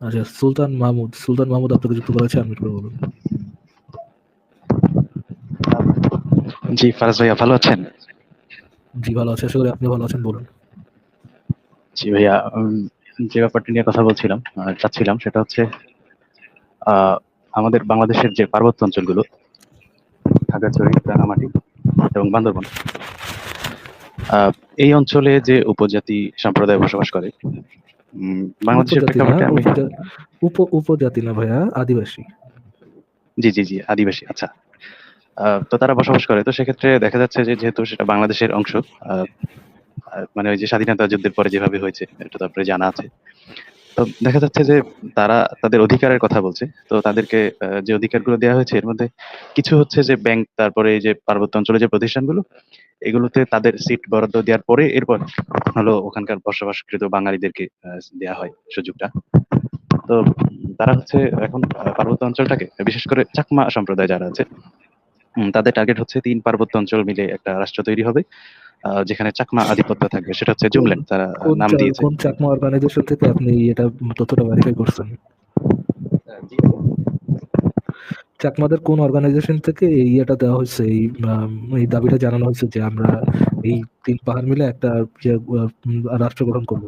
আচ্ছা সুলতান মাহমুদ সুলতান মাহমুদ আপনাকে যুক্ত করা হয়েছে আনমিউট করে বলুন। জি ফারাজ ভাইয়া ভালো আছেন? জি ভালো আছে আশা করি আপনি ভালো আছেন বলুন। জি ভাইয়া যে ব্যাপারটা নিয়ে কথা বলছিলাম চাচ্ছিলাম সেটা হচ্ছে আহ, আমাদের বাংলাদেশের যে পার্বত্য অঞ্চলগুলো খাগড়াছড়ি রাঙামাটি এবং বান্দরবন আহ, এই অঞ্চলে যে উপজাতি সম্প্রদায় বসবাস করে বাংলাদেশের না প্রেক্ষাপটে আমি উপ- উপজাতি না ভাইয়া আদিবাসী। জি জি জি আদিবাসী আচ্ছা। আহ, তো তারা বসবাস করে তো সেক্ষেত্রে দেখা যাচ্ছে যে যেহেতু সেটা বাংলাদেশের অংশ মানে ওই যে স্বাধীনতা যুদ্ধের পরে যেভাবে হয়েছে এটা তো আপনার জানা আছে। তো দেখা যাচ্ছে যে তারা তাদের অধিকারের কথা বলছে। তো তাদেরকে যে অধিকারগুলো দেওয়া হয়েছে, এর মধ্যে কিছু হচ্ছে যে ব্যাংক, তারপরে এই যে পার্বত্য অঞ্চলে যে প্রতিষ্ঠানগুলো, এগুলোতে তাদের সিট বরাদ্দ দেওয়ার পরে এরপর হলো ওখানকার বসবাসকৃত বাঙালিদেরকে দেওয়া হয় সুযোগটা। তো তারা হচ্ছে এখন পার্বত্য অঞ্চলটাকে, বিশেষ করে চাকমা সম্প্রদায় যারা আছে তাদের টার্গেট হচ্ছে তিন পার্বত্য অঞ্চল মিলে একটা রাষ্ট্র তৈরি হবে। যেখানে চাকমা আধিপত্য থাকবে সেটা হচ্ছে জুমল্যান্ড তারা নাম দিয়েছে। কোন চাকমা অর্গানাইজেশন থেকে আপনি এটা তথ্যটা ভেরিফাই করছেন? চাকমাদের কোন অর্গানাইজেশন থেকে এই ইয়েটা দেওয়া হয়েছে এই এই দাবিটা জানানো হয়েছে যে আমরা এই তিন পাহাড় মিলে একটা ইয়ে, রাষ্ট্র গঠন করব?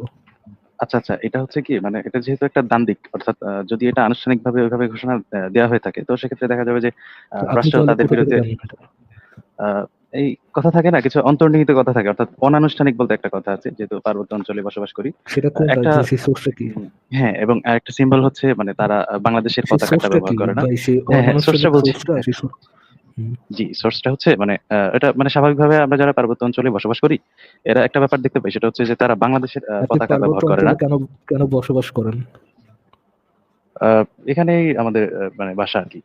আচ্ছা আচ্ছা এটা হচ্ছে কি মানে এটা যেহেতু একটা দান্দিক অর্থাৎ যদি এটা আনুষ্ঠানিকভাবে ওইভাবে ঘোষণা দেওয়া হয়ে থাকে তো সেক্ষেত্রে দেখা যাবে যে রাষ্ট্র তাদের বিরুদ্ধে এই কথা থাকে না কিছু অন্তর্নিহিত কথা থাকে অর্থাৎ অনানুষ্ঠানিক বলতে একটা কথা আছে যেহেতু পার্বত্য অঞ্চলে বসবাস করি। সেটা একটা- হ্যাঁ এবং একটা সিম্বল হচ্ছে মানে তারা বাংলাদেশের পতাকাটা ব্যবহার করে না। হ্যাঁ, হ্যাঁ, বলছি। জি সোর্সটা হচ্ছে মানে এটা মানে স্বাভাবিকভাবে আমরা যারা পার্বত্য অঞ্চলে বসবাস করি এরা একটা ব্যাপার দেখতে পাই সেটা হচ্ছে যে তারা বাংলাদেশের পতাকা ব্যবহার করে না। কেন কেন বসবাস করেন? আহ, এখানেই আমাদের মানে বাসা আর কি।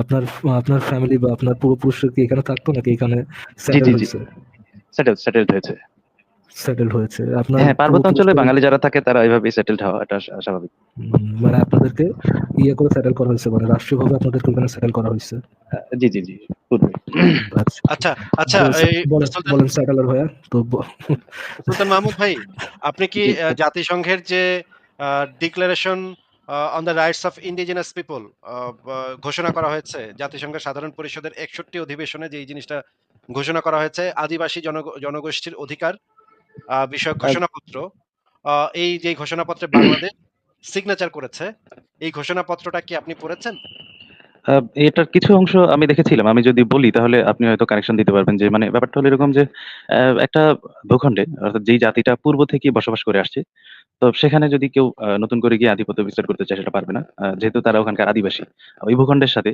আপনার আপনার ফ্যামিলি বা আপনার পূর্বপুরুষরা কি এখানে থাকতো নাকি এখানে সেটেল হয়েছে? সেটেল সেটেলড হয়েছে। সেটেল হয়েছে। আপনার হ্যাঁ পার্বত্য অঞ্চলে বাঙালি যারা থাকে তারা এইভাবে সেটেলড হওয়া এটা স্বাভাবিক। মানে আপনাদেরকে ইয়ে করে সেটেল করা হয়েছে মানে রাষ্ট্রীয়ভাবে আপনাদেরকে ওখানে সেটেল করা হয়েছে। জি জি জি পূর্বে আচ্ছা। আচ্ছা আচ্ছা বলেন- এই বলেন সেটেলার ভাইয়া তো সুলতান মাহমুদ ভাই আপনি কি জাতিসংঘের যে declaration on the rights of indigenous people ঘোষণা করা হয়েছে। জাতিসংঘের সাধারণ পরিষদের একষট্টি অধিবেশনে যে এই জিনিসটা ঘোষণা করা হয়েছে আদিবাসী জনগ- জনগোষ্ঠীর অধিকার বিষয়ক ঘোষণাপত্র এই যে ঘোষণাপত্রে বাংলাদেশ সিগনেচার করেছে এই ঘোষণাপত্রটা কি আপনি পড়েছেন? এটার কিছু অংশ আমি দেখেছিলাম। আমি যদি বলি তাহলে আপনি হয়তো কানেকশন দিতে পারবেন যে মানে ব্যাপারটা হলো এরকম যে একটা ভূখণ্ডে অর্থাৎ যেই জাতিটা পূর্ব থেকে বসবাস করে আসছে তো সেখানে যদি কেউ নতুন করে গিয়ে আধিপত্য বিস্তার করতে চায়, সেটা পারবে না। যেহেতু তারা ওখানকার আদিবাসী। ওই ভূখণ্ডের সাথে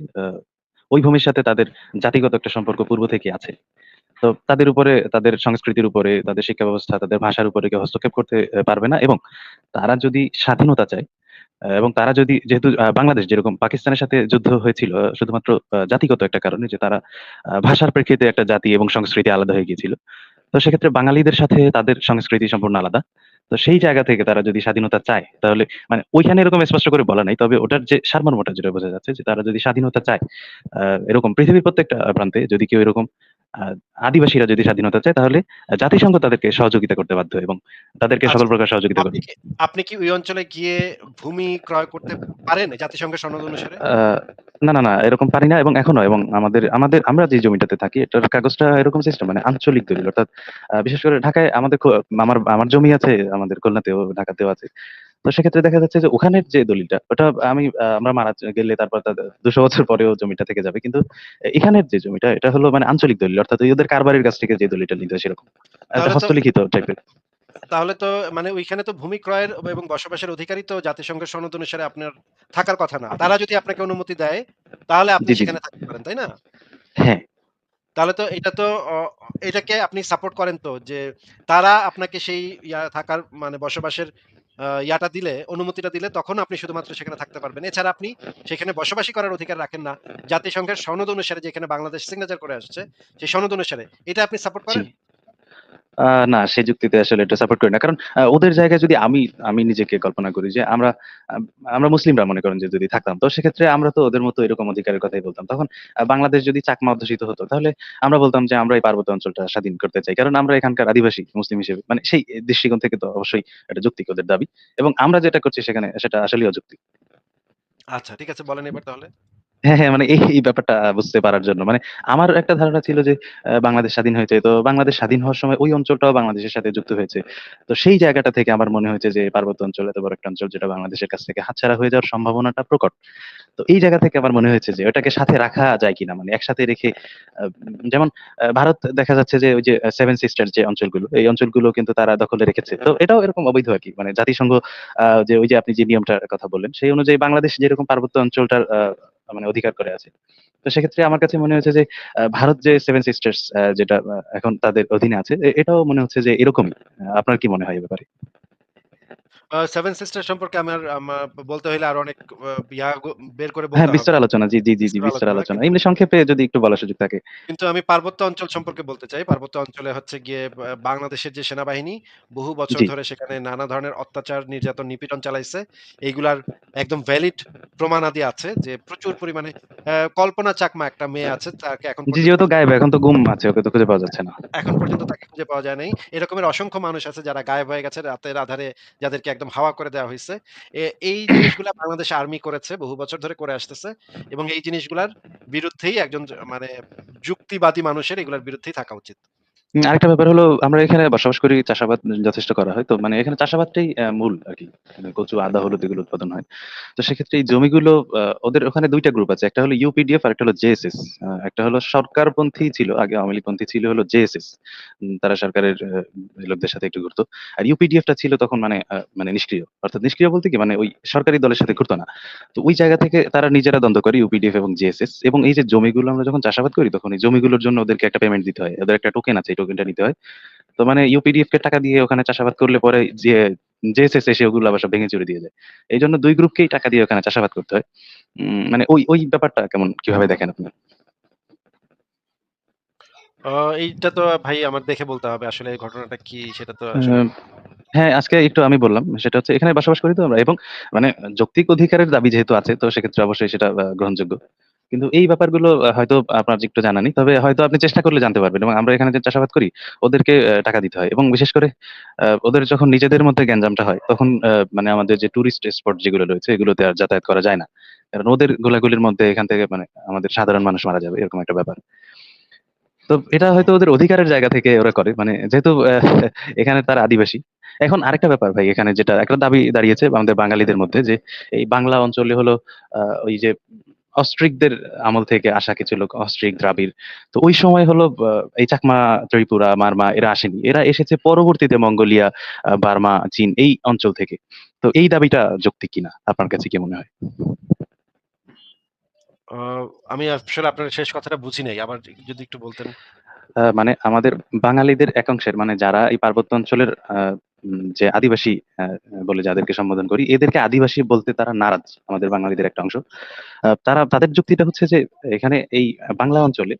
ওই ভূমির সাথে তাদের জাতিগত একটা সম্পর্ক পূর্ব থেকে আছে। তো তাদের উপরে, তাদের সংস্কৃতির উপরে, তাদের শিক্ষা ব্যবস্থা তাদের ভাষার উপরে কেউ হস্তক্ষেপ করতে পারবে না। এবং তারা যদি স্বাধীনতা চায় এবং তারা যদি যেহেতু বাংলাদেশ যেরকম পাকিস্তানের সাথে যুদ্ধ হয়েছিল শুধুমাত্র জাতিগত একটা কারণে যে তারা ভাষার প্রেক্ষিতে একটা জাতি এবং সংস্কৃতি আলাদা হয়ে গিয়েছিল। তো সেক্ষেত্রে বাঙালিদের সাথে তাদের সংস্কৃতি সম্পূর্ণ আলাদা। তো সেই জায়গা থেকে তারা যদি স্বাধীনতা চায়, তাহলে মানে ওইখানে এরকম স্পষ্ট করে বলা নাই, তবে ওটার যে সারমর্মটা যেটা বোঝা যাচ্ছে যে তারা যদি স্বাধীনতা চায় এরকম পৃথিবীর প্রত্যেকটা প্রান্তে যদি কেউ এরকম আদিবাসীরা যদি স্বাধীনতা চায় তাহলে জাতিসংঘ তাদেরকে সহযোগিতা করতে বাধ্য এবং তাদেরকে সকল আচ্ছা। প্রকার সহযোগিতা করবে। আপনি কি ওই অঞ্চলে গিয়ে ভূমি ক্রয় করতে পারেন জাতিসংঘের সনদ অনুসারে? না না না এরকম পারি না এবং এখনও এবং আমাদের আমাদের আমরা যে জমিটাতে থাকি এটার কাগজটা এরকম সিস্টেম মানে আঞ্চলিক দলিল। অর্থাৎ বিশেষ করে ঢাকায় আমাদের আমার আমার জমি আছে আমাদের খুলনাতেও ঢাকাতেও আছে। তো সেক্ষেত্রে দেখা যাচ্ছে যে ওখানের যে দলিলটা ওটা আমি আমরা মারা গেলে তারপর দুশো বছর পরেও জমিটা থেকে যাবে। কিন্তু এখানের যে জমিটা এটা হলো মানে আঞ্চলিক দলিল অর্থাৎ ওদের কারবারির কাছ থেকে যে দলিলটা নিতে হয় সেরকম। হস্তলিখিত টাইপের তাহলে তো মানে ওইখানে তো ভূমি ক্রয়ের এবং বসবাসের অধিকারই তো জাতিসংঘের সনদ অনুসারে আপনার থাকার কথা না। তারা যদি আপনাকে অনুমতি দেয় তাহলে আপনি। সেখানে থাকতে পারেন তাই না? হ্যাঁ। তাহলে তো এটা তো এটাকে আপনি সাপোর্ট করেন তো যে তারা আপনাকে সেই ইয়া থাকার মানে বসবাসের ইয়াটা দিলে অনুমতিটা দিলে তখন আপনি শুধুমাত্র সেখানে থাকতে পারবেন। এছাড়া আপনি সেখানে বসবাসী করার অধিকার রাখেন না। জাতিসংঘের সনদ অনুসারে যেখানে বাংলাদেশ সিগনেচার করে আসছে সেই সনদ অনুসারে। এটা আপনি সাপোর্ট করেন? না, সেই যুক্তিতে আসলে এটা সাপোর্ট করি না। কারণ ওদের জায়গায় যদি আমি আমি নিজেকে কল্পনা করি যে আমরা আমরা মুসলিমরা মনে করেন যে যদি থাকতাম, তো সেক্ষেত্রে আমরা তো ওদের মতো এরকম অধিকারের কথাই বলতাম। তখন বাংলাদেশ যদি চাকমা অধ্যুষিত হতো, তাহলে আমরা বলতাম যে আমরা এই পার্বত্য অঞ্চলটা স্বাধীন করতে চাই। কারণ আমরা এখানকার আদিবাসী মুসলিম হিসেবে। মানে সেই দৃষ্টিকোণ থেকে তো অবশ্যই এটা যৌক্তিক ওদের দাবি। এবং আমরা যেটা করছি সেখানে সেটা আসলেই অযুক্তি আচ্ছা ঠিক আছে বলেন এবার তাহলে। হ্যাঁ, হ্যাঁ, মানে এই, ব্যাপারটা বুঝতে পারার জন্য। মানে আমার একটা ধারণা ছিল যে বাংলাদেশ স্বাধীন হয়েছে। তো বাংলাদেশ স্বাধীন হওয়ার সময় ওই অঞ্চলটাও বাংলাদেশের সাথে যুক্ত হয়েছে। তো সেই জায়গাটা থেকে আমার মনে হয়েছে যে পার্বত্য অঞ্চল এত বড় একটা অঞ্চল যেটা বাংলাদেশের কাছ থেকে হাতছাড়া হয়ে যাওয়ার সম্ভাবনাটা প্রকট। তো এই জায়গা থেকে আমার মনে হয়েছে যে ওটাকে সাথে রাখা যায় কিনা? মানে একসাথে রেখে যেমন ভারত দেখা যাচ্ছে যে ওই যে সেভেন সিস্টার যে অঞ্চলগুলো, এই অঞ্চলগুলো কিন্তু তারা দখলে রেখেছে। তো এটাও এরকম অবৈধ আর কি মানে জাতিসংঘ যে ওই যে আপনি যে নিয়মটার কথা বললেন, সেই অনুযায়ী বাংলাদেশ যেরকম পার্বত্য অঞ্চলটার মানে অধিকার করে আছে। তো সেক্ষেত্রে আমার কাছে মনে হচ্ছে যে ভারত যে সেভেন সিস্টার্স যেটা এখন তাদের অধীনে আছে, এটাও মনে হচ্ছে যে এরকমই। আপনার কি মনে হয় এ ব্যাপারে? আ সেভেন সিস্টার সম্পর্কে আমার আমা বলতে হইলে আরও অনেক আ ইয়া গ বের করে হ্যাঁ, বলতে বিস্তর আলোচনা। জি, জি, জি, জি, বিস্তর বিস্তর আলোচনা। আলোচনা। কিন্তু এমনি সংক্ষেপে যদি একটু বলার সুযোগ থাকে। কিন্তু আমি পার্বত্য অঞ্চল সম্পর্কে বলতে চাই। পার্বত্য অঞ্চলে হচ্ছে গিয়ে বা বাংলাদেশের যে সেনাবাহিনী বহু বছর জি। ধরে সেখানে নানা ধরনের অত্যাচার, নির্যাতন, নিপীড়ন চালাইছে। এইগুলার একদম ভ্যালিড প্রমাণাদি আছে যে প্রচুর পরিমাণে অ্যা কল্পনা চাকমা একটা মেয়ে আছে তাকে এখন জি, জি, ও পর্যন্ত তো গায়েব। এখন তো গুম আছে। ওকে তো খুঁজে পাওয়া যাচ্ছে না। এখন পর্যন্ত তাকে খুঁজে পাওয়া যায় নাই। এরকমের অসংখ্য মানুষ আছে যারা গায়েব হয়ে গেছে রাতের আঁধারে যাদেরকে একদম হাওয়া করে দেওয়া হয়েছে এই জিনিসগুলা বাংলাদেশ আর্মি করেছে, বহু বছর ধরে করে আসতেছে এবং এই জিনিসগুলার বিরুদ্ধেই একজন মানে যুক্তিবাদী মানুষের এগুলার বিরুদ্ধেই থাকা উচিত। আরেকটা ব্যাপার হলো আমরা এখানে বসবাস করি, চাষাবাদ যথেষ্ট করা হয়। তো মানে এখানে চাষাবাদটাই মূল আরকি। মানে কচু, আদা, হলুদ এগুলো উৎপাদন হয়। তো সেক্ষেত্রে এই জমিগুলো ওদের ওখানে দুইটা গ্রুপ আছে। একটা হলো ইউপিডিএফ আর একটা হলো জেএসএস। একটা হলো সরকারপন্থী ছিল, আগে আওয়ামী লীগপন্থী ছিল হলো জেএসএস। তারা সরকারের লোকদের সাথে একটু ঘুরত। আর ইউপিডিএফ টা ছিল তখন মানে মানে নিষ্ক্রিয়। অর্থাৎ নিষ্ক্রিয় বলতে কি? মানে ওই সরকারি দলের সাথে ঘুরত না। তো ওই জায়গা থেকে তারা নিজেরা দ্বন্দ্ব করে ইউপিডিএফ এবং জেএসএস এবং এই যে জমিগুলো আমরা যখন চাষাবাদ করি তখন এই জমিগুলোর জন্য ওদেরকে একটা পেমেন্ট দিতে হয়। ওদের একটা টোকেন আছে, টোকেনটা নিতে হয়। তো মানে ইউপিডিএফ কে টাকা দিয়ে ওখানে চাষাবাদ করলে পরে যে জেএসএস এসে ওগুলো আবার সব ভেঙে চুরে দিয়ে যায়। এইজন্য ২ গ্রুপকেই টাকা দিয়ে ওখানে চাষাবাদ করতে হয়। মানে ওই, ওই ব্যাপারটা কেমন কীভাবে দেখেন আপনি? এইটা তো ভাই আমার দেখে বলতে হবে আসলে এই ঘটনাটা কি সেটা তো হ্যাঁ, আজকে একটু আমি বললাম। সেটা হচ্ছে এখানে বসবাস করি তো আমরা এবং মানে যৌক্তিক অধিকারের দাবি যেহেতু আছে তো সেক্ষেত্রে অবশ্যই সেটা গ্রহণযোগ্য। কিন্তু এই ব্যাপারগুলো হয়তো আপনার একটু জানা নেই। তবে হয়তো আপনি চেষ্টা করলে জানতে পারবেন এবং আমরা এখানে যে চাষাবাদ করি, ওদেরকে টাকা দিতে হয় এবং বিশেষ করে ওদের যখন নিজেদের মধ্যে গ্যাঞ্জামটা হয়, তখন মানে আমাদের যে টুরিস্ট স্পট যেগুলো রয়েছে, এগুলোতে আর যাতায়াত করা যায় না। কারণ ওদের গোলাগুলির মধ্যে এখান থেকে মানে আমাদের সাধারণ মানুষ মারা যাবে, এরকম একটা ব্যাপার। তো এটা হয়তো ওদের অধিকারের জায়গা থেকে ওরা করে। মানে যেহেতু এখানে তার আদিবাসী। এখন আরেকটা ব্যাপার ভাই, এখানে যেটা, একটা দাবি দাঁড়িয়েছে আমাদের বাঙালিদের মধ্যে যে, এই বাংলা অঞ্চলে হলো ওই যে অস্ট্রিকদের আমল থেকে আসা কিছু লোক অস্ট্রিক, দ্রাবিড়। তো ওই সময় হলো এই চাকমা, ত্রিপুরা, মারমা এরা আসেনি। এরা এসেছে পরবর্তীতে মঙ্গোলিয়া, বার্মা, চীন এই অঞ্চল থেকে। তো এই দাবিটা যৌক্তিক কিনা? আপনার কাছে কি মনে হয়? আমি আসলে আপনার শেষ কথাটা বুঝি নাই। আবার যদি একটু বলতেন। মানে আমাদের বাঙালিদের একাংশের মানে যারা এই পার্বত্য অঞ্চলের যে আদিবাসী বলে যাদেরকে সম্বোধন করি, এদেরকে আদিবাসী বলতে তারা নারাজ। আমাদের বাঙালিদের একটা অংশ। তারা তাদের যুক্তিটা হচ্ছে যে এখানে এই বাংলা অঞ্চলে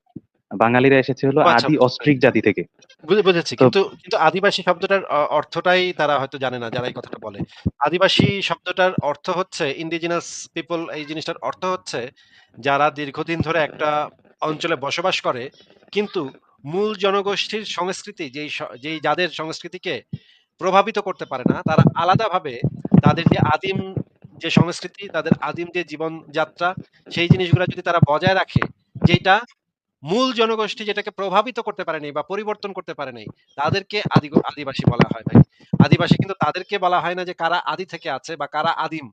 বাঙালিরা এসেছে হলো আচ্ছা আদি অস্ট্রিক জাতি থেকে। বুঝে বুঝেছি। কিন্তু, কিন্তু আদিবাসী শব্দটার অর্থটাই তারা হয়তো জানে না যারা এই কথাটা বলে। আদিবাসী শব্দটার অর্থ হচ্ছে indigenous people এই জিনিসটার অর্থ হচ্ছে যারা দীর্ঘদিন ধরে একটা অঞ্চলে বসবাস করে কিন্তু মূল জনগোষ্ঠীর সংস্কৃতি যেই যেই যাদের সংস্কৃতিকে প্রভাবিত করতে পারে না, তারা আলাদাভাবে তাদের যে আদিম যে সংস্কৃতি, তাদের আদিম যে জীবনযাত্রা সেই জিনিসগুলা যদি তারা বজায় রাখে, যেইটা মূল জনগোষ্ঠী যেটাকে প্রভাবিত করতে পারে নাই বা পরিবর্তন করতে পারে নাই, তাদেরকে আদিগ আদিবাসী বলা হয় ভাই। আদিবাসী কিন্তু তাদেরকে বলা হয় না যে কারা আদি থেকে আছে বা কারা আদিম।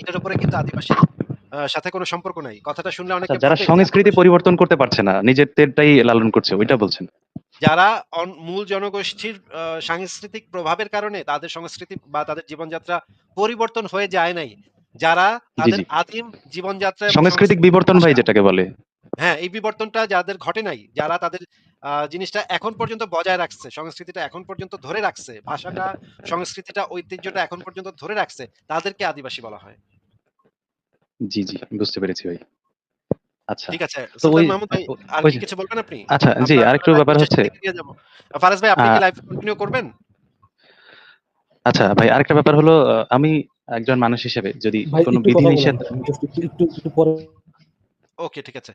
এটার উপরে কিন্তু আদিবাসী সাথে কোনো সম্পর্ক নাই। কথাটা শুনলে আচ্ছা অনেকে যারা সংস্কৃতি পরিবর্তন করতে পারছে না, নিজের নিজেদেরটাই লালন করছে ওইটা বলছেন? যারা মূল জনগোষ্ঠীর সাংস্কৃতিক প্রভাবের কারণে তাদের সংস্কৃতি বা তাদের জীবনযাত্রা পরিবর্তন হয়ে যায় নাই। যারা তাদের আদিম জীবনযাত্রা সাংস্কৃতিক বিবর্তন ভাই যেটাকে বলে। হ্যাঁ, এই বিবর্তনটা যাদের ঘটে নাই, যারা তাদের জিনিসটা এখন পর্যন্ত বজায় রাখছে, সংস্কৃতিটা এখন পর্যন্ত ধরে রাখছে, ভাষাটা, সংস্কৃতিটা, ঐতিহ্যটা এখন পর্যন্ত ধরে রাখছে, তাদেরকে আদিবাসী বলা হয়। জি, জি বুঝতে পেরেছি ভাই। আচ্ছা। ঠিক আছে। তো ওই মাহমুদ ভাই আর কি কিছু বলবেন আপনি? আচ্ছা জি, আরেকটু ব্যাপার হচ্ছে দিকে নিয়ে যাব। ফারাজ ভাই আপনি কি লাইভ কন্টিনিউ করবেন? আচ্ছা ভাই আরেকটা ব্যাপার হলো আমি একজন মানুষ হিসেবে যদি কোনো একটু পরে ওকে ঠিক আছে।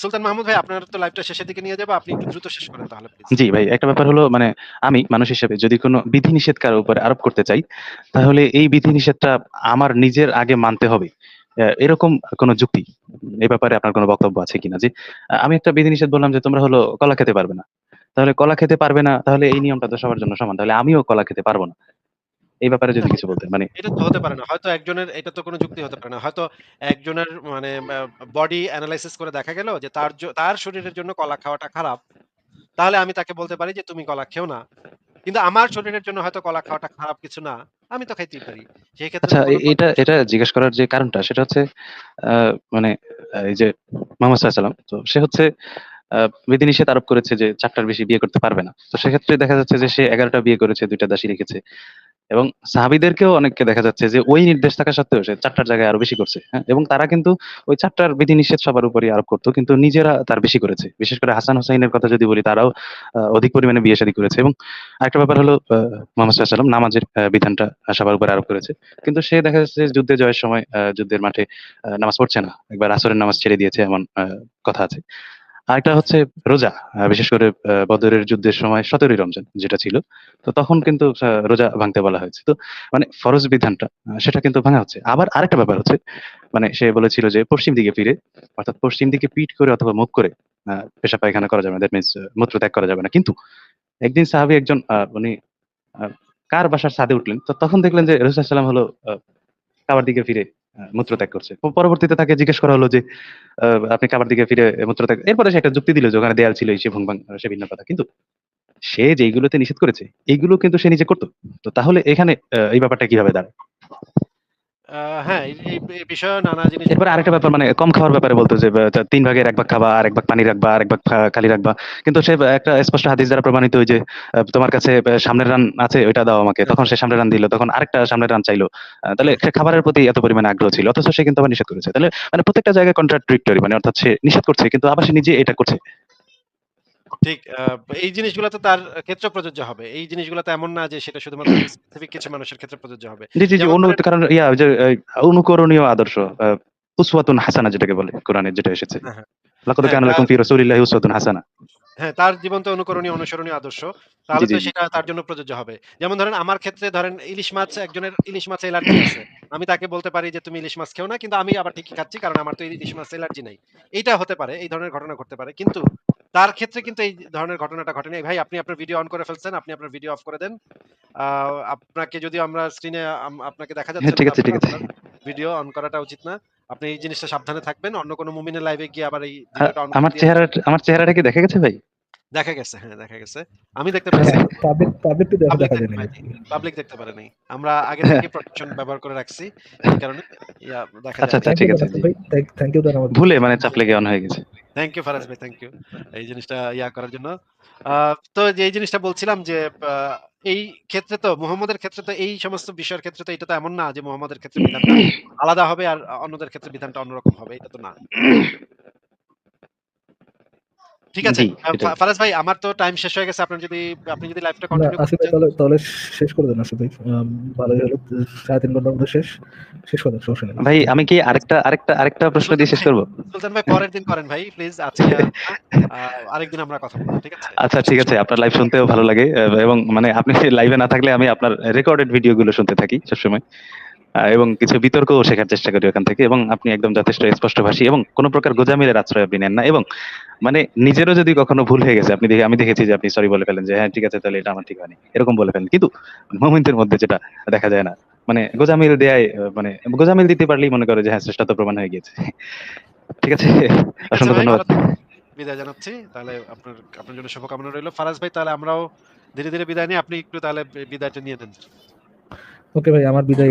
সুলতান মাহমুদ ভাই আপনার তো লাইভটা শেষের দিকে নিয়ে যাব। আপনি একটু দ্রুত শেষ করেন তাহলে জি ভাই, একটা ব্যাপার হলো মানে আমি মানুষ হিসেবে যদি কোনো বিধিনিষেধ কারও উপরে আরোপ করতে চাই, তাহলে এই বিধিনিষেধটা আমার নিজের আগে মানতে হবে। এরকম কোনো যুক্তি এ ব্যাপারে আপনার কোনো বক্তব্য আছে কিনা? যে আমি একটা বিধিনিষেধ বললাম যে তোমরা হলো কলা খেতে পারবে না। তাহলে কলা খেতে পারবে না, তাহলে এই নিয়মটা তো সবার জন্য সমান। তাহলে আমিও কলা খেতে পারব না। এই ব্যাপারে যদি কিছু বলতেন মানে এটা তো হতে পারে না। হয়তো একজনের এটা তো কোনো যুক্তি হতে পারে না। হয়তো একজনের মানে বডি অ্যানালাইসিস করে দেখা গেল যে তার তার শরীরের জন্য কলা খাওয়াটা খারাপ। তাহলে আমি তাকে বলতে পারি যে তুমি কলা খেও না। কিন্তু আমার শরীরের জন্য হয়তো কলা খাওয়াটা খারাপ কিছু না। আমি তো খাইতেই পারি। সেই ক্ষেত্রে আচ্ছা এটা এটা জিজ্ঞেস করার যে কারণটা সেটা হচ্ছে মানে এই যে মোহাম্মদ সাল্লাম তো সে হচ্ছে বিধিনিষেধ আরোপ করেছে যে চারটার বেশি বিয়ে করতে পারবে না। তো সেক্ষেত্রে দেখা যাচ্ছে যে সে এগারোটা বিয়ে করেছে, দুইটা দাসী রেখেছে। এবং সাহাবিদেরকেও অনেককে দেখা যাচ্ছে যে ওই নির্দেশ থাকা সত্ত্বেও সে ৪ টার জায়গায় আরও বেশি করছে। হ্যাঁ? এবং তারা কিন্তু ওই ৪ টার বিধিনিষেধ সবার উপরেই আরোপ করতো, কিন্তু নিজেরা তার বেশি করেছে। বিশেষ করে হাসান হোসাইনের কথা যদি বলি, তারাও অধিক পরিমাণে বিয়ে-শাদী করেছে এবং আরেকটা ব্যাপার হলো মোহাম্মদ ওয়াসাল্লাম নামাজের বিধানটা সবার উপরে আরোপ করেছে। কিন্তু সে দেখা যাচ্ছে যুদ্ধে জয়ের সময় যুদ্ধের মাঠে নামাজ পড়ছে না। একবার আসরের নামাজ ছেড়ে দিয়েছে এমন কথা আছে। আরেকটা হচ্ছে রোজা। বিশেষ করে বদরের যুদ্ধের সময় সতেরোই রমজান যেটা ছিল। তো তখন কিন্তু রোজা ভাঙতে বলা হয়েছে। তো মানে ফরজ বিধানটা সেটা কিন্তু ভাঙা হচ্ছে। আবার আরেকটা ব্যাপার হচ্ছে মানে সে বলেছিল যে পশ্চিম দিকে ফিরে, অর্থাৎ পশ্চিম দিকে পিঠ করে অথবা মুখ করে আ পেশাব পায়খানা করা যাবে না। দ্যাট মিনস মূত্র ত্যাগ করা যাবে না। কিন্তু একদিন সাহাবী একজন উনি কার বাসার ছাদে উঠলেন। তো তখন দেখলেন যে রাসূল ওয়াসাল্লাম হলো কাবার দিকে ফিরে আ মূত্র ত্যাগ করছে। পরবর্তীতে তাকে জিজ্ঞেস করা হলো যে আপনি কাবার দিকে ফিরে মূত্র ত্যাগ এরপরে সে একটা যুক্তি দিল যে, ওখানে দেয়াল ছিল, এই সে ভুং ভাঙ সে ভিন্ন কথা। কিন্তু সে যেইগুলোতে নিষেধ করেছে, এইগুলো কিন্তু সে নিজে করতো তো তাহলে এখানে এই ব্যাপারটা কীভাবে দাঁড়ায়? হ্যাঁ, এই বিষয়ে নানা জিনিস এরপরে আরেকটা ব্যাপার মানে কম খাওয়ার ব্যাপারে বলত যে ৩ ভাগের ১ ভাগ খাবা, আর ১ ভাগ পানি রাখবা, আর ১ ভাগ খালি রাখবা। কিন্তু সে একটা স্পষ্ট হাদিস দ্বারা প্রমাণিত ওই যে তোমার কাছে সামনের রান আছে ওইটা দাও আমাকে। তখন সে সামনের রান দিল। তখন আরেকটা সামনের রান চাইলো। তাহলে সে খাবারের প্রতি এত পরিমাণে আগ্রহ ছিল। অথচ সে কিন্তু আবার নিষেধ করেছে। তাহলে মানে প্রত্যেকটা জায়গায় কন্ট্রাডিক্টরি মানে অর্থাৎ সে নিষেধ করছে কিন্তু আবার সে নিজে এটা করছে। ঠিক এই জিনিসগুলো তো তার ক্ষেত্রে প্রযোজ্য হবে। এই জিনিসগুলো তো এমন না যে সেটা শুধুমাত্র স্পেসিফিক কিছু মানুষের ক্ষেত্রে প্রযোজ্য হবে। জি, জি, জি। যেমন অনু ধরেন কারণ ইয়া যে অনুকরণীয় আদর্শ উসওয়াতুন হাসানা যেটাকে বলে কোরআনে যেটা এসেছে। হ্যাঁ, হ্যাঁ। লাকাদ হ্যাঁ, কানা লাকুম ফি রাসূলিল্লাহি উসওয়াতুন হাসানা। হ্যাঁ, তার জীবন তো অনুকরণীয়, অনুসরণীয় আদর্শ। তাহলে তো সেটা তার জন্য প্রযোজ্য হবে। যেমন ধরেন আমার ক্ষেত্রে ধরেন ইলিশ মাছ একজনের ইলিশ মাছে অ্যালার্জি আছে। আমি তাকে বলতে পারি যে তুমি ইলিশ মাছ খেও না। কিন্তু আমি আবার ঠিকই খাচ্ছি কারণ আমার তো ইলিশ মাছে অ্যালার্জি নাই। এইটা হতে পারে। এই ধরনের ঘটনা ঘটতে পারে। কিন্তু তার ক্ষেত্রে কিন্তু এই ধরনের ঘটনাটা ঘটেনি। ভাই আপনি আপনার ভিডিও অন করে ফেলছেন। আপনি আপনার ভিডিও অফ করে দেন। আপনাকে যদি আমরা স্ক্রিনে আপনাকে দেখা যাচ্ছে হ্যাঁ, ঠিক আছে, ঠিক আছে। ভিডিও অন করাটা উচিত না। আপনি এই জিনিসটা সাবধানে থাকবেন। অন্য কোনো মুমিনের লাইভে গিয়ে আবার এই করে আমার চেহারা আমার চেহারাটা কি দেখা গেছে ভাই? দেখা গেছে, হ্যাঁ, দেখা গেছে। আমি দেখতে। হ্যাঁ, পাবলিক পাবলিক দেখা পাবলিক দেখা দেখতে যায়নি। পায়নি। পাবলিক দেখতে পারে নাই। আমরা আগে হ্যাঁ। থেকেই প্রটেকশন ব্যবহার করে রাখছি। এই কারণে ইয়া দেখা আচ্ছা, আচ্ছা ঠিক আছে। ভাই। থ্যাংক ইউ জানাচ্ছি। ভুলে মানে চাপ লেগে অন হয়ে গেছে। থ্যাংক ইউ ফারাজ ভাই, থ্যাংক ইউ। এই জিনিসটা ইয়া করার জন্য। তো যে এই জিনিসটা বলছিলাম যে এই ক্ষেত্রে তো মোহাম্মদের ক্ষেত্রে তো এই সমস্ত বিষয়ের ক্ষেত্রে তো এটা তো এমন না যে মোহাম্মদের ক্ষেত্রে বিধানটা আলাদা হবে আর অন্যদের ক্ষেত্রে বিধানটা অন্যরকম হবে। এটা তো না। ঠিক আছে। ফারাজ ভাই আমার তো টাইম শেষ হয়ে গেছে। আপনার যদি আপনি যদি লাইভটা কন্টিনিউ করতে চান তাহলে তাহলে শেষ করে দেন আসিফ ভাই। আম ভালোই হলো। ৩.৫ ঘণ্টার মধ্যে শেষ। শেষ করে দেন সমস্যা নেই। ভাই আমি কি আরেকটা আরেকটা আরেকটা প্রশ্ন দিয়ে শেষ করব? সুলতান ভাই পরের দিন করেন ভাই প্লিজ আজকে। আরেকদিন আমরা কথা বলব। ঠিক আছে? আচ্ছা ঠিক আছে। আপনার লাইভ শুনতেও ভালো লাগে এবং মানে আপনি লাইভে না থাকলে আমি আপনার রেকর্ডেড ভিডিও গুলো শুনতে থাকি সবসময়। এবং কিছু বিতর্কও শেখার চেষ্টা করি ওখান থেকে এবং আপনি একদম যথেষ্ট স্পষ্ট স্পষ্টভাষী এবং কোন প্রকার গোঁজামিলের আশ্রয় আপনি নেন না এবং মানে নিজেরও যদি কখনো ভুল হয়ে গেছে আপনি দেখে আমি দেখেছি যে আপনি সরি বলে ফেলেন যে হ্যাঁ ঠিক আছে তাহলে এটা আমার ঠিক হয়নি। এরকম বলে ফেলেন। কিন্তু মুমিনদের মধ্যে যেটা দেখা যায় না। মানে গোঁজামিল দেয়ায় আ মানে গোঁজামিল দিতে পারলেই মনে করে যে হ্যাঁ শ্রেষ্ঠত্ব প্রমাণ হয়ে গিয়েছে। ঠিক আছে? অসংখ্য ধন্যবাদ। বিদায় জানাচ্ছি। তাহলে আপনার আপনার জন্য শুভকামনা রইল। ফারাজ ভাই তাহলে আমরাও ধীরে, ধীরে বিদায় নিই। আপনি একটু তাহলে বিদায়টা নিয়ে নেন। ওকে ভাই আমার বিদায়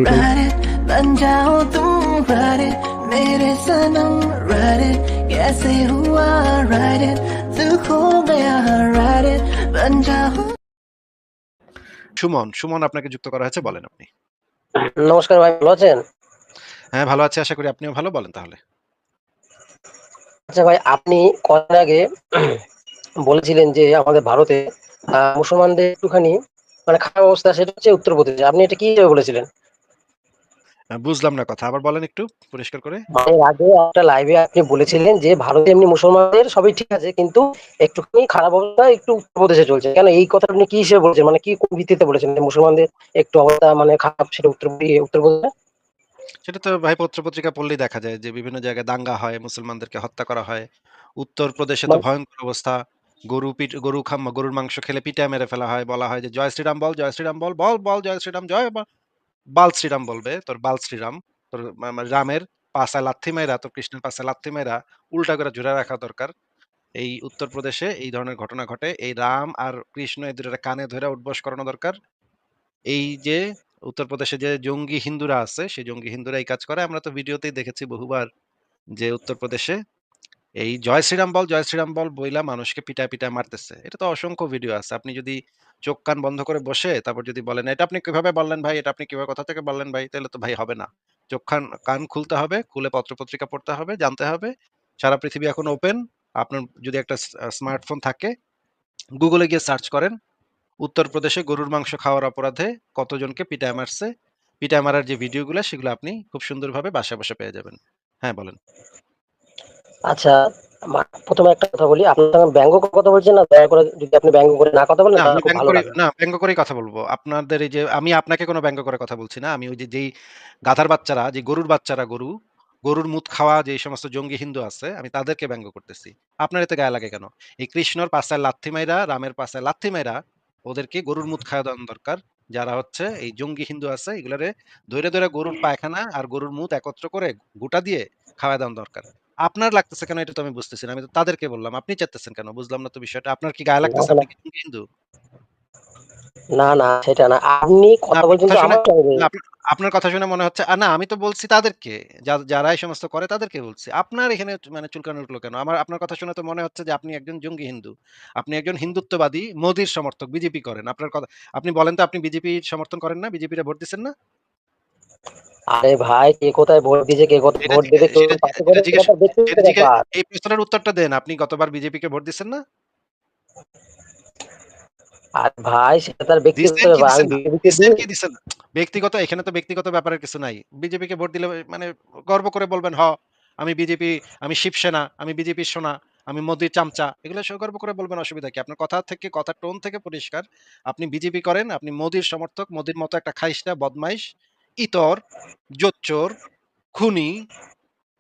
এটাই। Ride it, बन जाओ तुम ride it, मेरे सनम ride it, कैसे हुआ ride it, दिल खो गया ride it, बन जाओ সুমন, সুমন আপনাকে যুক্ত করা হয়েছে বলেন আপনি। নমস্কার ভাই ভালো আছেন? হ্যাঁ, ভালো আছি আশা করি আপনিও ভালো বলেন তাহলে। আচ্ছা ভাই আপনি কদিন আগে বলেছিলেন যে আমাদের ভারতে আহ, মুসলমানদের একটুখানি মানে খারাপ অবস্থা সেটা হচ্ছে উত্তরপ্রদেশে আপনি এটা কি হিসেবে বলেছিলেন আহ, বুঝলাম না কথা। আবার বলেন একটু পরিষ্কার করে। এর আগে একটা লাইভে আপনি বলেছিলেন যে ভারতে এমনি মুসলমানদের সবই ঠিক আছে কিন্তু একটুখানি খারাপ অবস্থা একটু উত্তরপ্রদেশে চলছে। কেন এই কথা আপনি কি হিসেবে বলেছেন? মানে কি কোন ভিত্তিতে বলেছেন যে মুসলমানদের একটু অবস্থা মানে খারাপ সেটা উত্তর উত্তরপ্রদেশে সেটা তো ভাই পত্র পত্রিকা পড়লেই দেখা যায় যে বিভিন্ন জায়গায় দাঙ্গা হয় মুসলমানদেরকে হত্যা করা হয়। উত্তরপ্রদেশে তো ভয়ঙ্কর অবস্থা। গরু পিট গরু খাম গরুর মাংস খেলে পিটা মেরে ফেলা হয়। বলা হয় যে জয় শ্রীরাম বল জয় শ্রীরাম বল বল বল জয় শ্রীরাম জয় বল শ্রীরাম বলবে, তোর বাল শ্রীরাম, তোর রামের পাশায় লাথি মেয়েরা তোর কৃষ্ণের পাশে লাথি মেয়েরা উল্টা করে ঝুড়ে রাখা দরকার। এই উত্তরপ্রদেশে এই ধরনের ঘটনা ঘটে। এই রাম আর কৃষ্ণ এই দুটোর কানে ধরে উদ্বস করানো দরকার। এই যে উত্তরপ্রদেশে যে জঙ্গি হিন্দুরা আছে, সেই জঙ্গি হিন্দুরা এই কাজ করে। আমরা তো ভিডিওতেই দেখেছি বহুবার যে উত্তরপ্রদেশে এই জয় শ্রীরাম বল, জয় শ্রীরাম বল বইলা মানুষকে পিটা পিটায় মারতেছে। এটা তো অসংখ্য ভিডিও আছে। আপনি যদি চোখ কান বন্ধ করে বসে তারপর যদি বলেন, এটা আপনি কীভাবে বললেন ভাই? এটা আপনি কীভাবে কথা থেকে বললেন ভাই? তাহলে তো ভাই হবে না। চোখ কান কান খুলতে হবে, খুলে পত্রপত্রিকা পড়তে হবে, জানতে হবে। সারা পৃথিবী এখন ওপেন আপনার যদি একটা স্মার্টফোন থাকে গুগলে গিয়ে সার্চ করেন, উত্তরপ্রদেশে গরুর মাংস খাওয়ার অপরাধে কতজনকে পিটায় মারছে? পিটায় মারার যে ভিডিওগুলো সেগুলো আপনি খুব সুন্দরভাবে বাসায় বসে পেয়ে যাবেন। হ্যাঁ বলেন। আচ্ছা প্রথমে একটা কথা বলি। আপনার ব্যঙ্গ কথা বলছেন না? দয়া করে যদি আপনি ব্যঙ্গ করে না কথা বলেন না তাহলে ব্যঙ্গ ভালো করে কথা বলব। আপনাদের এই যে আমি আপনাকে কোনো ব্যঙ্গ করে কথা বলছি না। আমি ওই যে যেই গাধার বাচ্চারা যে গরুর বাচ্চারা গরু গরুর মুত খাওয়া যে সমস্ত জঙ্গি হিন্দু আছে আমি তাদেরকে ব্যঙ্গ করতেছি। আপনার এতে গায়ে লাগে কেন? এই কৃষ্ণর পাশায় লাথি মাইরা রামের পাশায় লাথি মাইরা ওদেরকে গরুর মুত খাওয়া দেওয়া দরকার। যারা হচ্ছে এই জঙ্গি হিন্দু আছে এগুলারে ধরে ধরে গরুর পায়খানা আর গরুর মুত একত্র করে গোটা দিয়ে খাওয়া দেওয়া দরকার। আপনার লাগতেছে কেন এটা তো আমি বুঝতেছি না আমি তো তাদেরকে বললাম আপনি চাচ্তেছেন কেন? বুঝলাম না তো বিষয়টা আপনার কি গায়ে লাগতেছে আপনি কি হিন্দু? না না সেটা না আপনি কথা বলছেন তো আমার আপনার কথা শুনে মনে হচ্ছে না আমি তো বলছি তাদেরকে যারা এই সমস্ত করে তাদেরকে বলছি। আপনার এখানে মানে চুলকানো উঠল কেন? আমার আপনার কথা শুনে তো মনে হচ্ছে যে আপনি একজন জঙ্গি হিন্দু আপনি একজন হিন্দুত্ববাদী মোদির সমর্থক বিজেপি করেন আপনার কথা আপনি বলেন তো আপনি বিজেপি সমর্থন করেন না? বিজেপিরে ভোট দিচ্ছেন না? আরে ভাই কে কোথায় ভোট দিয়েছে কে কোথায় ভোট দেবে কেউ তাতে এটা করে এই প্রশ্নের উত্তরটা দেন আপনি গতবার বিজেপিকে ভোট দিচ্ছেন না? আর ভাই সেটা তার ব্যক্তিগত ব্যাপার। আমি দিচ্ছেন না বিজেপিকে দিচ্ছেন দিই কি দিচ্ছেন না? ব্যক্তিগত এখানে তো ব্যক্তিগত ব্যাপারের কিছু নাই। বিজেপিকে ভোট দিলে মানে গর্ব করে বলবেন হ আমি বিজেপি আমি শিবসেনা আমি বিজেপি সোনা আমি মোদির চামচা এগুলো গর্ব করে বলবেন অসুবিধা কি? আপনার কথা থেকে কথা টোন থেকে পরিষ্কার। আপনি বিজেপি করেন আপনি মোদির সমর্থক মোদির মতো একটা খাইস্টা বদমাইশ। ইতর জোচ্চোর খুনি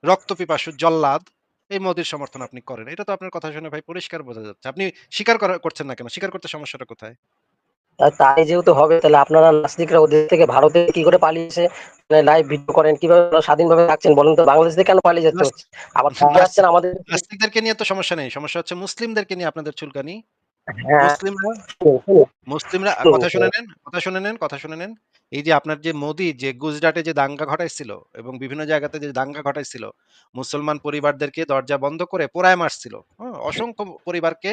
রক্তপিপাসু জল্লাদ এই মোদির সমর্থন আপনি করেন। এটা তো আপনার কথা শুনে ভাই পরিষ্কার বোঝা যাচ্ছে। আপনি স্বীকার করছেন না কেন? স্বীকার করতে সমস্যাটা কোথায়? তাই যেহেতু হবে তাহলে আপনারা নাস্তিকরা ওদের থেকে ভারতে কি করে পালিয়েছে লাইভ ভিডিও করেন? কীভাবে স্বাধীনভাবে থাকছেন? বলেন তো বাংলাদেশ থেকে কেন পালিয়ে যেতে হচ্ছে আবার ফিরে আসছেন আমাদের নাস্তিকদেরকে নিয়ে তো সমস্যা নেই। সমস্যা হচ্ছে মুসলিমদেরকে নিয়ে আপনাদের চুলকানি। হ্যাঁ। মুসলিমরা মুসলিমরা কথা শুনে নেন কথা শুনে নেন কথা শুনে নেন। এই যে আপনার যে মোদি যে গুজরাটে যে দাঙ্গা ঘটাইছিল এবং বিভিন্ন জায়গাতে যে দাঙ্গা ঘটাইছিল মুসলমান পরিবারদেরকে দরজা বন্ধ করে পোড়ায় মারছিল হ্যাঁ, অসংখ্য পরিবারকে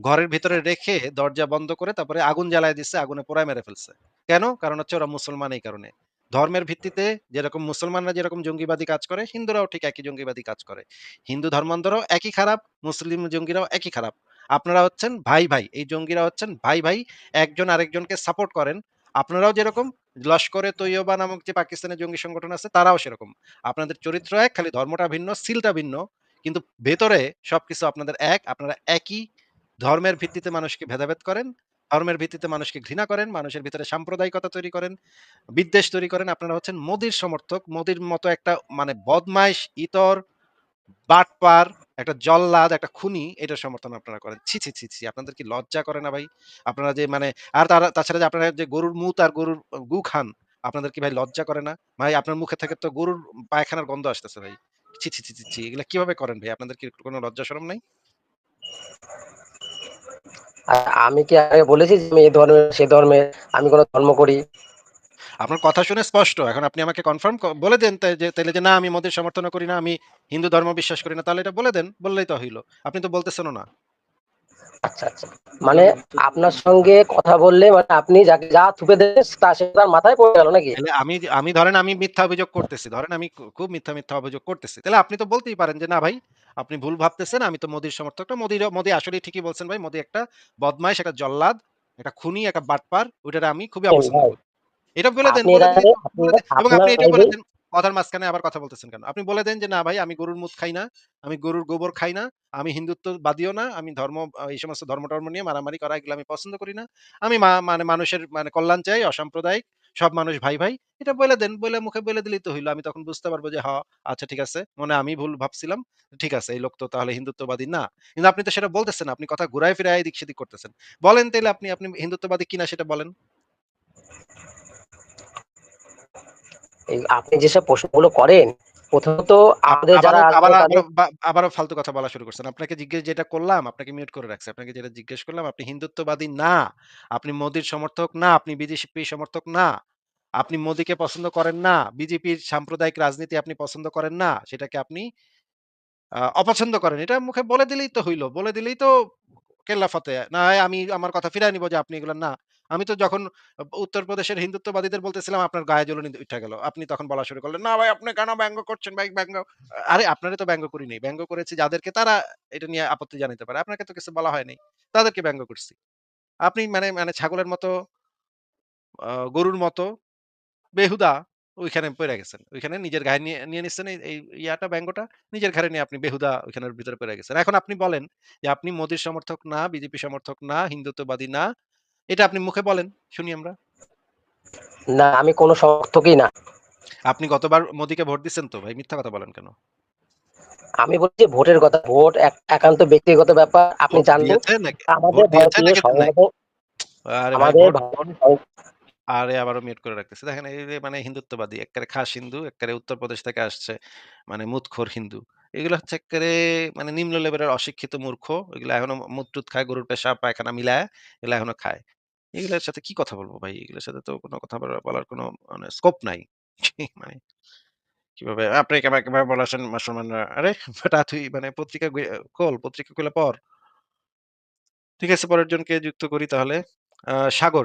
ঘরের ভিতরে রেখে দরজা বন্ধ করে তারপরে আগুন জ্বালায় দিচ্ছে আগুনে পোড়ায় মেরে ফেলছে। কেন? কারণ হচ্ছে ওরা মুসলমান এই কারণে। ধর্মের ভিত্তিতে যেরকম মুসলমানরা যেরকম জঙ্গিবাদী কাজ করে হিন্দুরাও ঠিক একই জঙ্গিবাদী কাজ করে। হিন্দু ধর্মান্ধরাও একই খারাপ মুসলিম জঙ্গিরাও একই খারাপ। আপনারা হচ্ছেন ভাই ভাই এই জঙ্গিরা হচ্ছেন ভাই ভাই একজন আরেকজনকে সাপোর্ট করেন আপনারাও যেরকম লস্করে তৈয়বা নামক যে পাকিস্তানের জঙ্গি সংগঠন আছে, তারাও সেরকম। আপনাদের চরিত্র এক, খালি ধর্মটা ভিন্ন, সিলটা ভিন্ন, কিন্তু ভেতরে সবকিছু আপনাদের এক, আপনারা একই ধর্মের ভিত্তিতে মানুষকে ভেদাভেদ করেন, ধর্মের ভিত্তিতে মানুষকে ঘৃণা করেন, মানুষের ভিতরে সাম্প্রদায়িকতা তৈরি করেন, বিদ্বেষ তৈরি করেন। আপনারা হচ্ছেন মোদির সমর্থক, মোদির মতো একটা মানে বদমাইশ, ইতর বাটপার, একটা জল্লাদ, একটা খুনি, এটার সমর্থন আপনারা করেন। ছি ছি ছি ছি, আপনাদের কি লজ্জা করে না ভাই? আপনারা যে মানে আর তারা, তাছাড়া যে আপনারা যে গরুর মুত আর গরুর গু খান, আপনাদের কি ভাই লজ্জা করে না? ভাই, আপনার মুখে থেকে তো গরুর পায়খানার গন্ধ আসতেছে ভাই। ছি ছি ছি ছি ছি, এগুলা কীভাবে করেন ভাই? আপনাদের কি কোনো লজ্জা শরম নাই? আমি কি আগে বলেছি যে আমি এই ধর্মের, সে ধর্মের, আমি কোনো ধর্ম করি? আপনার কথা শুনে স্পষ্ট এখন আপনি আমাকে কনফার্ম বলে দেন যে তাহলে যে না আমি মোদের সমর্থন করি না আমি হিন্দু ধর্ম বিশ্বাস করি না তাহলে এটা বলে দেন বললেই তো হইল আপনি তো বলতেছেনও না আচ্ছা আচ্ছা মানে আপনার সঙ্গে কথা বললে মানে আপনি যাকে যা থুপে দেন তা সে তার মাথায় পড়ে গেল নাকি আমি আমি ধরেন আমি মিথ্যা অভিযোগ করতেছি। ধরেন আমি খুব মিথ্যা, মিথ্যা অভিযোগ করতেছি। তাহলে আপনি তো বলতেই পারেন যে, "না ভাই, আপনি ভুল ভাবতেছেন। আমি তো মোদির সমর্থক। মোদির মোদি আসলেই ঠিকই বলছেন ভাই। মোদি একটা বদমাইশ, একটা জল্লাদ, একটা খুনি, একটা বাটপার। ওইটারে আমি খুবই অপছন্দ করি।" এটা বলে দেন, এটা আপনি এটা এবং আপনি এটাও বলে দেন কথার মাঝখানে আবার কথা বলতেছেন কেন? আপনি বলে দেন যে, "না ভাই, আমি গরুর মুত খাই না। আমি গরুর গোবর খাই না। আমি হিন্দুত্ব হিন্দুত্ববাদীও না। আমি ধর্ম এই সমস্ত ধর্ম-টর্ম নিয়ে মারামারি করা এগুলো আমি পছন্দ করি না। আমি মানে মানুষের মানে কল্যাণ চাই, অসাম্প্রদায়িক। সব মানুষ ভাই, ভাই।" এটা বলে দেন। বলে মুখে বলে দিলেই তো হইল আমি তখন বুঝতে পারব যে, "হ, আচ্ছা ঠিক আছে। মনে আমি ভুল ভাবছিলাম। ঠিক আছে, এই লোক তো তাহলে হিন্দুত্ববাদী না।" কিন্তু আপনি তো সেটা বলতেছেন আপনি কথা ঘুরায় ফিরায় দিক সেদিক করতেছেন। বলেন তাহলে আপনি, আপনি হিন্দুত্ববাদী কিনা সেটা বলেন। আপনি যেসব প্রশ্নগুলো করেন, প্রথমত যারা আবারও ফালতু কথা বলা শুরু করছেন। আপনাকে জিজ্ঞেস যেটা করলাম, আপনাকে মিউট করে রাখছি। আপনাকে যেটা জিজ্ঞেস করলাম, আপনি হিন্দুত্ববাদী না। আপনি মোদির সমর্থক না। আপনি বিজেপির সমর্থক না। আপনি মোদিকে পছন্দ করেন না। বিজেপির সাম্প্রদায়িক রাজনীতি আপনি পছন্দ করেন না। সেটাকে আপনি অপছন্দ করেন। এটা মুখে বলে দিলেই তো হইল বলে দিলেই তো কেল্লা ফতে। না আমি আমার কথা ফিরায় নিব যে আপনি এগুলা না। আমি তো যখন উত্তরপ্রদেশের হিন্দুত্ববাদীদের বলতেছিলাম আপনার গায়ে জ্বলুনি উইঠা গেল। আপনি তখন বলা শুরু করলেন, "না ভাই আপনি কেন ব্যঙ্গ করছেন ভাই ব্যঙ্গ" আরে আপনারে তো ব্যঙ্গ করি নাই। ব্যঙ্গ করেছি যাদেরকে তারা এটা নিয়ে আপত্তি জানাতে পারে। আপনাকে তো কিছু বলা হয় নাই। তাদেরকে ব্যঙ্গ করছি। আপনি মানে মানে ছাগলের মতো গরুর মতো বেহুদা ওইখানে পইড়া গেছেন। ওইখানে নিজের ঘাড়ে নিয়ে নিয়ে নিচ্ছেন এই ইয়াটা ব্যঙ্গটা নিজের ঘাড়ে নিয়ে আপনি বেহুদা ওইখানের ভিতরে পইড়া গেছেন। এখন আপনি বলেন যে আপনি মোদির সমর্থক না, বিজেপি সমর্থক না, হিন্দুত্ববাদী না। এটা আপনি মুখে বলেন, শুনি আমরা। না আমি কোন সমর্থকই না। আপনি গতবার মোদিকে ভোট দিছেন তো ভাই মিথ্যা কথা বলেন কেন? আমি বলছি ভোটের কথা। ভোট একান্ত ব্যক্তিগত ব্যাপার। আপনি ভোট জানবেন আমাদের ভারতীয়? সংবিধানে আমাদের আরে আবারও মিউট করে রাখতেছে। দেখেন এই যে মানে হিন্দুত্ববাদী। এক্কারে খাস হিন্দু, এক্কারে উত্তরপ্রদেশ থেকে আসছে। মানে মুতখোর হিন্দু। এগুলো হচ্ছে এক্কারে মানে নিম্ন লেভেলের অশিক্ষিত মূর্খ। এগুলো এখনও মুত-টুত খায়, গরুর পেশাব, পায়খানা মিলায় এগুলো এখনও খায়। এগুলোর সাথে কি কথা বলব ভাই? এগুলোর সাথে তো কোনো কথা বলা বলার কোনো মানে স্কোপ নাই। মানে কীভাবে আপনি কেমন কীভাবে বলেছেন মুসলমানরা? আরে বেটা তুই মানে পত্রিকা gue খোল, পত্রিকা খুলে পড়। ঠিক আছে পরের জনকে যুক্ত করি তাহলে। সাগর